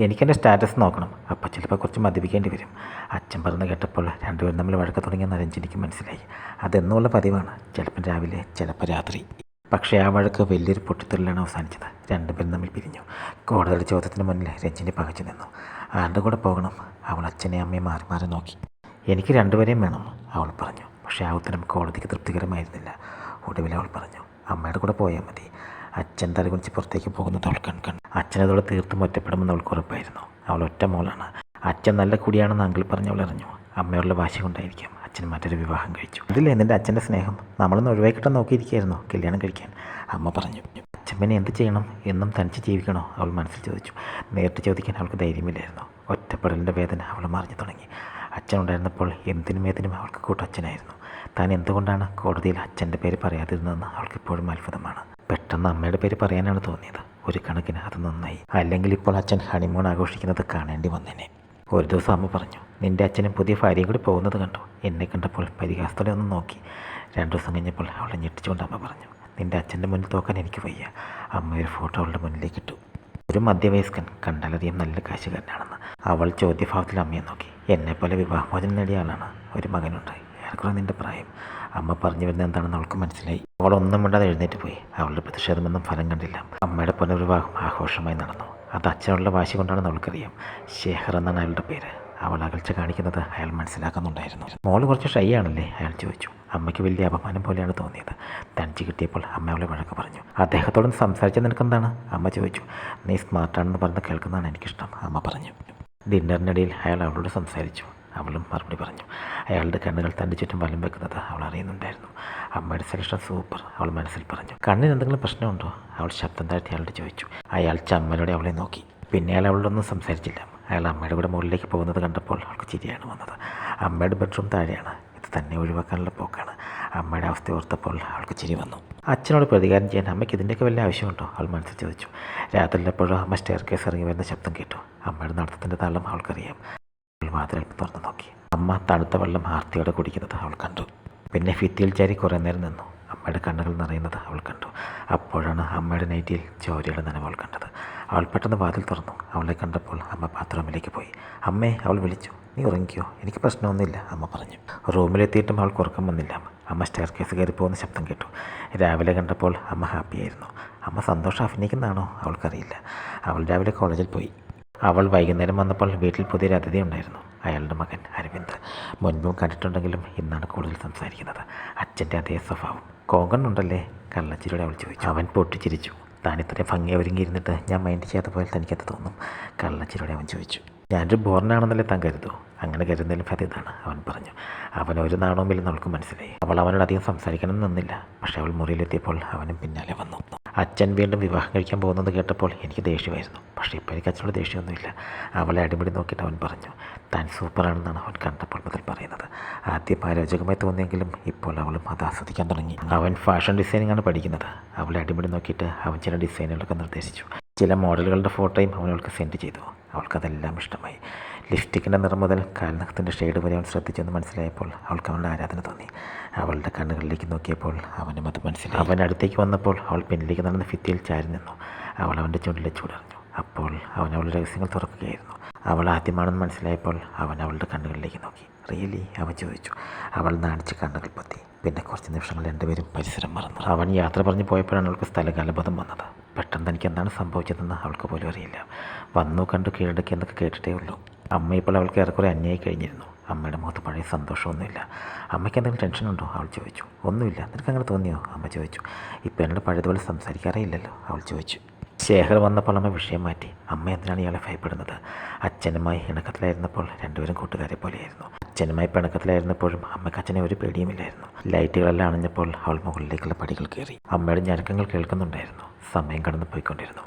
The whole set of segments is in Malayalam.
എനിക്കെന്റെ സ്റ്റാറ്റസ് നോക്കണം. അപ്പോൾ ചിലപ്പോൾ കുറച്ച് മദ്യപിക്കേണ്ടി വരും. അച്ഛൻ പറഞ്ഞ് കേട്ടപ്പോൾ രണ്ടുപേരും തമ്മിൽ വഴക്ക് തുടങ്ങിയെന്ന് രഞ്ജിനിക്ക് മനസ്സിലായി. അതെന്നുള്ള പതിവാണ്. ചിലപ്പം രാവിലെ ചിലപ്പോൾ രാത്രി. പക്ഷേ ആ വഴക്ക് വലിയൊരു പൊട്ടിത്തെറിലാണ് അവസാനിച്ചത്. രണ്ടുപേരും തമ്മിൽ പിരിഞ്ഞു. കോടതിയുടെ ചോദ്യത്തിന് മുന്നിൽ രഞ്ജിനി പകച്ചു നിന്നു. ആരുടെ കൂടെ പോകണം? അവൾ അച്ഛനെ അമ്മയെ മാറി മാറി നോക്കി. എനിക്ക് രണ്ടുപേരെയും വേണം അവൾ പറഞ്ഞു. പക്ഷേ ആ ഉത്തരം കോടതിക്ക് തൃപ്തികരമായിരുന്നില്ല. ഒടുവിൽ അവൾ പറഞ്ഞു അമ്മയുടെ കൂടെ പോയാൽ മതി. അച്ഛൻ തലകുണിച്ച് പുറത്തേക്ക് പോകുന്നത് അവൾ കൺ കണ്ടു. അച്ഛനതോടെ തീർത്തും ഒറ്റപ്പെടുമെന്ന് അവൾക്ക് ഉറപ്പായിരുന്നു. അവൾ ഒറ്റ മോളാണ്. അച്ഛൻ നല്ല കുടിയാണെന്ന് അങ്കിൾ പറഞ്ഞ് അവൾ അറിഞ്ഞു അമ്മയോടുള്ള വാശി കൊണ്ടായിരിക്കും. അച്ഛൻ മറ്റൊരു വിവാഹം കഴിച്ചു. അതില്ലേ നിന്റെ അച്ഛന്റെ സ്നേഹം? നമ്മളൊന്ന് ഒഴിവാക്കിയിട്ട് നോക്കിയിരിക്കുകയായിരുന്നു കല്യാണം കഴിക്കാൻ. അമ്മ പറഞ്ഞു. അച്ഛൻ പിന്നെ എന്ത് ചെയ്യണം? എന്നും തനിച്ച് ജീവിക്കണോ? അവൾ മനസ്സിൽ ചോദിച്ചു. നേരിട്ട് ചോദിക്കാൻ അവൾക്ക് ധൈര്യമില്ലായിരുന്നു. ഒറ്റപ്പെടലിന്റെ വേദന അവൾ മറിഞ്ഞു തുടങ്ങി. അച്ഛൻ ഉണ്ടായിരുന്നപ്പോൾ എന്തിനും ഏതിനും അവൾക്ക് കൂട്ടച്ഛനായിരുന്നു. താൻ എന്തുകൊണ്ടാണ് കോടതിയിൽ അച്ഛന്റെ പേര് പറയാതിരുന്നതെന്ന് അവൾക്കിപ്പോഴും അത്ഭുതമാണ്. പെട്ടെന്ന് അമ്മയുടെ പേര് പറയാനാണ് തോന്നിയത്. ഒരു കണക്കിന് അത് നന്നായി. അല്ലെങ്കിൽ ഇപ്പോൾ അച്ഛൻ ഹണിമൂൺ ആഘോഷിക്കുന്നത് കാണേണ്ടി വന്നേനെ. ഒരു ദിവസം അമ്മ പറഞ്ഞു നിന്റെ അച്ഛനും പുതിയ ഭാര്യയും കൂടി പോകുന്നത് കണ്ടു? എന്നെ കണ്ടപ്പോൾ പരിഹാസത്തോടെ ഒന്ന് നോക്കി. രണ്ടു ദിവസം കഴിഞ്ഞപ്പോൾ അവളെ ഞെട്ടിച്ചുകൊണ്ട് അമ്മ പറഞ്ഞു നിന്റെ അച്ഛന്റെ മുന്നിൽ തോക്കാൻ എനിക്ക് വയ്യ. അമ്മ ഒരു ഫോട്ടോ അവളുടെ മുന്നിലേക്ക് ഇട്ടു. ഒരു മധ്യവയസ്കൻ കണ്ടാലറിയാം നല്ല കാശുകാരനാണെന്ന്. അവൾ ചോദ്യഭാവത്തിൽ അമ്മയെ നോക്കി. എന്നെപ്പോലെ വിവാഹമോചനം നേടിയ ആളാണ് ഒരു മകനുണ്ട് ഏറെക്കുറെ നിന്റെ പ്രായം. അമ്മ പറഞ്ഞു വരുന്നത് എന്താണെന്ന് അവൾക്ക് മനസ്സിലായി. അവൾ ഒന്നും മിണ്ടാതെ എഴുന്നേറ്റ് പോയി. അവളുടെ പ്രതിഷേധമൊന്നും ഫലം കണ്ടില്ല. അമ്മയുടെ പുനർവിവാഹം ആഘോഷമായി നടന്നു. അത് അച്ഛനുള്ള വാശി കൊണ്ടാണെന്ന് അവൾക്കറിയാം. ശേഖർ എന്നാണ് അയാളുടെ പേര്. അവൾ അകൽച്ച കാണിക്കുന്നത് അയാൾ മനസ്സിലാക്കുന്നുണ്ടായിരുന്നു. മോൾ കുറച്ച് ഷൈ ആണല്ലേ? അയാൾ ചോദിച്ചു. അമ്മയ്ക്ക് വലിയ അപമാനം പോലെയാണ് തോന്നിയത്. തനിച്ച് കിട്ടിയപ്പോൾ അമ്മ അവളെ വഴക്ക് പറഞ്ഞു. അദ്ദേഹത്തോട് സംസാരിച്ച നിനക്കെന്താണ്? അമ്മ ചോദിച്ചു. നീ സ്മാർട്ടാണെന്ന് പറഞ്ഞ് കേൾക്കുന്നതാണ് എനിക്കിഷ്ടം അമ്മ പറഞ്ഞു. ഡിന്നറിനിടയിൽ അയാൾ അവളോട് സംസാരിച്ചു. അവളും മറുപടി പറഞ്ഞു. അയാളുടെ കണ്ണുകൾ തന്റെ ചുറ്റും വലം വെക്കുന്നത് അവൾ അറിയുന്നുണ്ടായിരുന്നു. അമ്മയുടെ സെലക്ഷൻ സൂപ്പർ അവൾ മനസ്സിൽ പറഞ്ഞു. കണ്ണിന് എന്തെങ്കിലും പ്രശ്നമുണ്ടോ? അവൾ ശബ്ദം താഴ്ത്തി അയാളോട് ചോദിച്ചു. അയാൾ ചമ്മലോടെ അവളെ നോക്കി. പിന്നെ അയാൾ അവളോടൊന്നും സംസാരിച്ചില്ല. അയാൾ അമ്മയുടെ കൂടെ മുകളിലേക്ക് പോകുന്നത് കണ്ടപ്പോൾ അവൾക്ക് ചിരിയാണ് വന്നത്. അമ്മയുടെ ബെഡ്റൂം താഴെയാണ്. ഇത് തന്നെ ഒഴിവാക്കാനുള്ള പോക്കാണ്. അമ്മയുടെ അവസ്ഥ ഓർത്തപ്പോൾ അവൾക്ക് ചിരി വന്നു. അച്ഛനോട് പ്രതികാരം ചെയ്യാൻ അമ്മയ്ക്ക് ഇതിന്റെയൊക്കെ വലിയ ആവശ്യമുണ്ടോ? അവൾ മനസ്സിൽ ചോദിച്ചു. രാത്രിയിലെപ്പോഴും അമ്മ സ്റ്റെയർ കേസ് ഇറങ്ങി വരുന്ന ശബ്ദം കേട്ടു. അമ്മയുടെ നടത്തത്തിന്റെ താളം അവൾക്കറിയാം. അവൾ വാതിലൽപ്പം തുറന്നു നോക്കി. അമ്മ തണുത്ത വെള്ളം ആർത്തിയോടെ കുടിക്കുന്നത് അവൾ കണ്ടു. പിന്നെ ഭിത്തിയിൽ ചാരി കുറേ നേരം നിന്നു. അമ്മയുടെ കണ്ണുകൾ നിറയുന്നത് അവൾ കണ്ടു. അപ്പോഴാണ് അമ്മയുടെ നൈറ്റിയിൽ ചോരയുടെ നനവ് അവൾ കണ്ടത്. അവൾ പെട്ടെന്ന് വാതിൽ തുറന്നു. അവളെ കണ്ടപ്പോൾ അമ്മ ബാത്റൂമിലേക്ക് പോയി. അമ്മേ അവൾ വിളിച്ചു. നീ ഉറങ്ങിക്കോ. എനിക്ക് പ്രശ്നമൊന്നുമില്ല അമ്മ പറഞ്ഞു. റൂമിലെത്തിയിട്ടും അവൾക്ക് ഉറക്കം വന്നില്ല. അമ്മ സ്റ്റെയർ കേസ് കയറി പോകുന്ന ശബ്ദം കേട്ടു. രാവിലെ കണ്ടപ്പോൾ അമ്മ ഹാപ്പിയായിരുന്നു അമ്മ സന്തോഷം അഭിനയിക്കുന്നതാണോ? അവൾക്കറിയില്ല. അവൾ രാവിലെ കോളേജിൽ പോയി. അവൾ വൈകുന്നേരം വന്നപ്പോൾ വീട്ടിൽ പുതിയൊരു അതിഥി ഉണ്ടായിരുന്നു. അയാളുടെ മകൻ അരവിന്ദ്. മുൻപും കണ്ടിട്ടുണ്ടെങ്കിലും ഇന്നാണ് കൂടുതൽ സംസാരിക്കുന്നത്. അച്ഛന്റെ അതേ സ്വഭാവം. കോങ്കൺ ഉണ്ടല്ലേ? കള്ളച്ചിരിയുടെ അവൾ ചോദിച്ചു. അവൻ പൊട്ടിച്ചിരിച്ചു. താൻ ഇത്രയും ഭംഗി ഒരുങ്ങിയിരുന്നിട്ട് ഞാൻ മൈൻഡ് ചെയ്യാത്ത പോലെ തനിക്കത് തോന്നും. കള്ളച്ചിരിയുടെ അവൻ ചോദിച്ചു. ഞാനൊരു ബോർണാണെന്നല്ലേ താൻ കരുതൂ? അങ്ങനെ കരുതുന്നതിലും ഭേദം അവൻ പറഞ്ഞു. അവൻ ഒരു നാണവും ഇല്ലെന്ന് അവൾക്ക് മനസ്സിലായി. അവൾ അവനോട് അധികം സംസാരിക്കണം നിന്നില്ല. പക്ഷേ അവൾ മുറിയിലെത്തിയപ്പോൾ അവനും പിന്നാലെ വന്നു. അച്ഛൻ വീണ്ടും വിവാഹം കഴിക്കാൻ പോകുന്നത് കേട്ടപ്പോൾ എനിക്ക് ദേഷ്യമായിരുന്നു. പക്ഷേ ഇപ്പോൾ എനിക്ക് അച്ഛനോട് ദേഷ്യമൊന്നുമില്ല. അവളെ അടിമുടി നോക്കിയിട്ട് അവൻ പറഞ്ഞു താൻ സൂപ്പറാണെന്നാണ് അവൻ കണ്ടപ്പോൾ മുതൽ പറയുന്നത്. ആദ്യം അരോചകമായി തോന്നിയെങ്കിലും ഇപ്പോൾ അവളും അത് ആസ്വദിക്കാൻ തുടങ്ങി. അവൻ ഫാഷൻ ഡിസൈനിങ് ആണ് പഠിക്കുന്നത്. അവളെ അടിമുടി നോക്കിയിട്ട് അവൻ ചില ഡിസൈനുകളൊക്കെ നിർദ്ദേശിച്ചു. ചില മോഡലുകളുടെ ഫോട്ടോയും അവൻ അവൾക്ക് സെൻഡ് ചെയ്തു. അവൾക്കതെല്ലാം ഇഷ്ടമായി. ലിപ്സ്റ്റിക്കിന്റെ നിറം മുതൽ കാൽനഖത്തിന്റെ ഷെയ്ഡ് വരെ അവൻ ശ്രദ്ധിച്ചെന്ന് മനസ്സിലായപ്പോൾ അവൾക്ക് അവളുടെ ആരാധന തോന്നി. അവളുടെ കണ്ണുകളിലേക്ക് നോക്കിയപ്പോൾ അവനും അത് മനസ്സിലായി. അവൻ അടുത്തേക്ക് വന്നപ്പോൾ അവൾ പിന്നിലേക്ക് നടന്ന് ഭിത്തിയിൽ ചാരി നിന്നു. അവൾ അവന്റെ ചുണ്ടിലെ ചൂടറിഞ്ഞു. അപ്പോൾ അവൻ അവളുടെ രഹസ്യങ്ങൾ തുറക്കുകയായിരുന്നു. അവൾ ആദ്യമാണെന്ന് മനസ്സിലായപ്പോൾ അവൻ അവളുടെ കണ്ണുകളിലേക്ക് നോക്കി. റിയലി അവൻ ചോദിച്ചു. അവൾ നാണിച്ച് കണ്ണുകൾ പൊത്തി. പിന്നെ കുറച്ച് നിമിഷങ്ങൾ രണ്ടുപേരും പരിസരം മറന്നു. അവൻ യാത്ര പറഞ്ഞു പോയപ്പോഴാണ് അവൾക്ക് സ്ഥലകാലബോധം വന്നത്. പെട്ടെന്ന് തനിക്ക് എന്താണ് സംഭവിച്ചതെന്ന് അവൾക്ക് പോലും അറിയില്ല. വന്നു കണ്ടു കീഴടക്കി എന്നൊക്കെ കേട്ടിട്ടേ ഉള്ളൂ. അമ്മ ഇപ്പോൾ അവൾക്ക് ഏറെക്കുറെ അന്യായി കഴിഞ്ഞിരുന്നു. അമ്മയുടെ മുഖത്ത് പഴയ സന്തോഷമൊന്നുമില്ല. അമ്മയ്ക്ക് എന്തെങ്കിലും ടെൻഷനുണ്ടോ അവൾ ചോദിച്ചു. ഒന്നുമില്ല. നിനക്ക് അങ്ങനെ തോന്നിയോ? അമ്മ ചോദിച്ചു. ഇപ്പം എന്നോട് പഴയതുപോലെ സംസാരിക്കാറേ ഇല്ലല്ലോ അവൾ ചോദിച്ചു. ശേഖർ വന്നപ്പോൾ അമ്മ വിഷയം മാറ്റി. അമ്മ എന്തിനാണ് ഇയാളെ ഭയപ്പെടുന്നത്? അച്ഛനുമായി ഇണക്കത്തിലായിരുന്നപ്പോൾ രണ്ടുപേരും കൂട്ടുകാരെ പോലെയായിരുന്നു. അച്ഛനുമായി പിണക്കത്തിലായിരുന്നപ്പോഴും അമ്മയ്ക്ക് അച്ഛനെ ഒരു പേടിയുമില്ലായിരുന്നു. ലൈറ്റുകളെല്ലാം അണഞ്ഞപ്പോൾ അവൾ മുകളിലേക്കുള്ള പടികൾ കയറി അമ്മയുടെ ഞരക്കങ്ങൾ കേൾക്കുന്നുണ്ടായിരുന്നു. സമയം കടന്നു പോയിക്കൊണ്ടിരുന്നു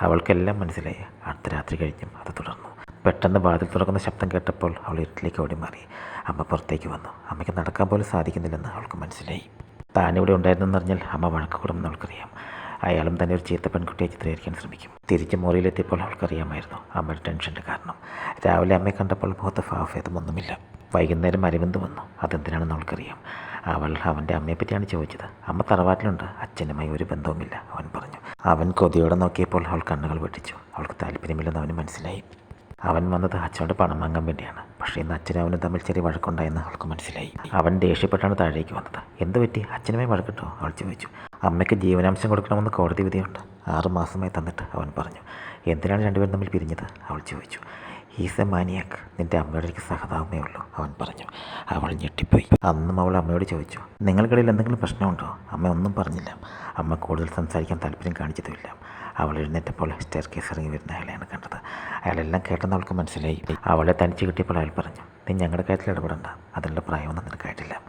അവൾക്കെല്ലാം മനസ്സിലായി. അടുത്ത രാത്രി കഴിഞ്ഞും അത് തുടർന്നു. പെട്ടെന്ന് വാതിൽ തുറക്കുന്ന ശബ്ദം കേട്ടപ്പോൾ അവൾ ഇരുട്ടിലേക്ക് ഓടി മാറി അമ്മ പുറത്തേക്ക് വന്നു. അമ്മയ്ക്ക് നടക്കാൻ പോലും സാധിക്കുന്നില്ലെന്ന് അവൾക്ക് മനസ്സിലായി. താനിവിടെ ഉണ്ടായിരുന്നെന്നറിഞ്ഞാൽ അമ്മ വഴക്കുകൂടുമെന്ന് അവൾക്കറിയാം. അയാളും തന്നെ ഒരു ചീത്ത പെൺകുട്ടിയെ ചിത്രീകരിക്കാൻ ശ്രമിക്കും. തിരിച്ച് മുറിയിലെത്തിയപ്പോൾ അവൾക്കറിയാമായിരുന്നു അമ്മയുടെ ടെൻഷന്റെ കാരണം. രാവിലെ അമ്മയെ കണ്ടപ്പോൾ മുഖത്ത് ഭാവഭേദമൊന്നുമില്ല വൈകുന്നേരം അരവിന്ദ് വന്നു. അതെന്തിനാണെന്ന് അവൾക്കറിയാം. അവൾ അവന്റെ അമ്മയെ പറ്റിയാണ് ചോദിച്ചത്. അമ്മ തറവാട്ടിലുണ്ട്. അച്ഛനുമായി ഒരു ബന്ധവുമില്ല അവൻ പറഞ്ഞു. അവൻ കൊതിയോടെ നോക്കിയപ്പോൾ അവൾ കണ്ണുകൾ വെട്ടിച്ചു. അവൾക്ക് താല്പര്യമില്ലെന്ന് അവന് മനസ്സിലായി. അവൻ വന്നത് അച്ഛനോട് പണം വാങ്ങാൻ വേണ്ടിയാണ്. പക്ഷേ ഇന്ന് അച്ഛനും അവനും തമ്മിൽ ചെറിയ വഴക്കുണ്ടായെന്ന് അവൾക്ക് മനസ്സിലായി. അവൻ ദേഷ്യപ്പെട്ടാണ് താഴേക്ക് വന്നത്. എന്ത് പറ്റി? അച്ഛനുമായി വഴക്കിട്ടോ? അവൾ ചോദിച്ചു. അമ്മയ്ക്ക് ജീവനാംശം കൊടുക്കണമെന്ന് കോടതി വിധിയുണ്ട്. ആറുമാസമായി തന്നിട്ട് അവൻ പറഞ്ഞു. എന്തിനാണ് രണ്ടുപേരും തമ്മിൽ പിരിഞ്ഞത്? അവൾ ചോദിച്ചു. ഈസ് എ മാനിയാക്ക് നിന്റെ അമ്മയുടെ എനിക്ക് സഹതാപമേ ഉള്ളൂ അവൻ പറഞ്ഞു. അവൾ ഞെട്ടിപ്പോയി. അന്നും അവൾ അമ്മയോട് ചോദിച്ചു നിങ്ങൾക്കിടയിൽ എന്തെങ്കിലും പ്രശ്നമുണ്ടോ? അമ്മ ഒന്നും പറഞ്ഞില്ല. അമ്മ കൂടുതൽ സംസാരിക്കാൻ താല്പര്യം കാണിച്ചതുമില്ല. അവൾ എഴുന്നേറ്റപ്പോൾ സ്റ്റെയർ കേസ് ഇറങ്ങി വരുന്ന അയാളെയാണ് കണ്ടത്. അയാളെല്ലാം കേട്ടെന്ന് അവൾക്ക് മനസ്സിലായി. അവളെ തനിച്ച് കിട്ടിയപ്പോൾ അയാൾ പറഞ്ഞു നീ ഞങ്ങളുടെ കാര്യത്തിൽ ഇടപെടണ്ട. അതിനുള്ള പ്രായമൊന്നും നിനക്കായിട്ടില്ല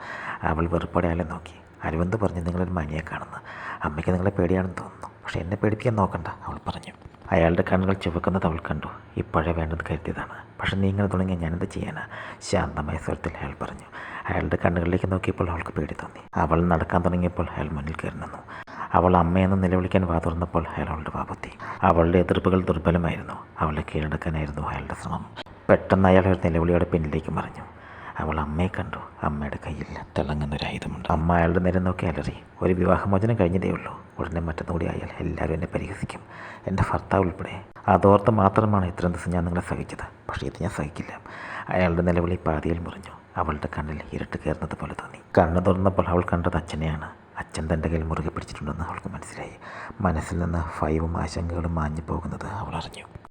അവൾ വെറുപ്പോടെ അയാളെ നോക്കി. അരവിന്ദ് പറഞ്ഞു നിങ്ങളൊരു കാണുന്നു അമ്മയ്ക്ക് നിങ്ങളെ പേടിയാണെന്ന് തോന്നുന്നു. പക്ഷേ എന്നെ പേടിപ്പിക്കാൻ നോക്കണ്ട അവൾ പറഞ്ഞു. അയാളുടെ കണ്ണുകൾ ചുവക്കുന്നത് അവൾ കണ്ടു. ഇപ്പോഴേ വേണ്ടത് കരുതിയതാണ്. പക്ഷെ നീ ഇങ്ങനെ തുടങ്ങിയാൽ ഞാനെന്ത് ചെയ്യാനാ? ശാന്തമായ സ്വരത്തിൽ അയാൾ പറഞ്ഞു. അയാളുടെ കണ്ണുകളിലേക്ക് നോക്കിയപ്പോൾ അവൾക്ക് പേടി തോന്നി. അവൾ നടക്കാൻ തുടങ്ങിയപ്പോൾ അയാൾ മുന്നിൽ കയറി നിന്നു. അവൾ അമ്മയെന്ന് നിലവിളിക്കാൻ വാ തുറന്നപ്പോൾ അയാൾ അവളുടെ വാപത്തി അവളുടെ എതിർപ്പുകൾ ദുർബലമായിരുന്നു. അവളെ കീഴടക്കാനായിരുന്നു അയാളുടെ ശ്രമം. പെട്ടെന്ന് അയാൾ ഒരു നിലവിളിയോടെ പിന്നിലേക്ക് മറിഞ്ഞു. അവൾ അമ്മയെ കണ്ടു. അമ്മയുടെ കയ്യിൽ തിളങ്ങുന്നൊരു ആയുധമുണ്ട് അമ്മ അയാളുടെ നേരം നോക്കി അലറി. ഒരു വിവാഹമോചനം കഴിഞ്ഞതേ ഉള്ളൂ. ഉടനെ മറ്റന്നുകൂടി ആയാൽ എല്ലാവരും എന്നെ പരിഹസിക്കും. എന്റെ ഭർത്താവ് ഉൾപ്പെടെ. അതോർത്ത് മാത്രമാണ് ഇത്രയും ദിവസം ഞാൻ നിങ്ങളെ സഹിച്ചത്. പക്ഷേ ഇത് ഞാൻ സഹിക്കില്ല. അയാളുടെ നിലവിളി പാതിയിൽ മുറിഞ്ഞു. അവളുടെ കണ്ണിൽ ഇരുട്ട് കയറുന്നത് പോലെ തോന്നി. കണ്ണ് തുറന്നപ്പോൾ അവൾ കണ്ടത് അച്ഛനെയാണ്. അച്ഛൻ തന്റെ കയ്യിൽ മുറുകെ പിടിച്ചിട്ടുണ്ടെന്ന് അവൾക്ക് മനസ്സിലായി. മനസ്സിൽ നിന്ന് ഭയവും ആശങ്കകളും മാഞ്ഞു പോകുന്നത് അവൾ അറിഞ്ഞു.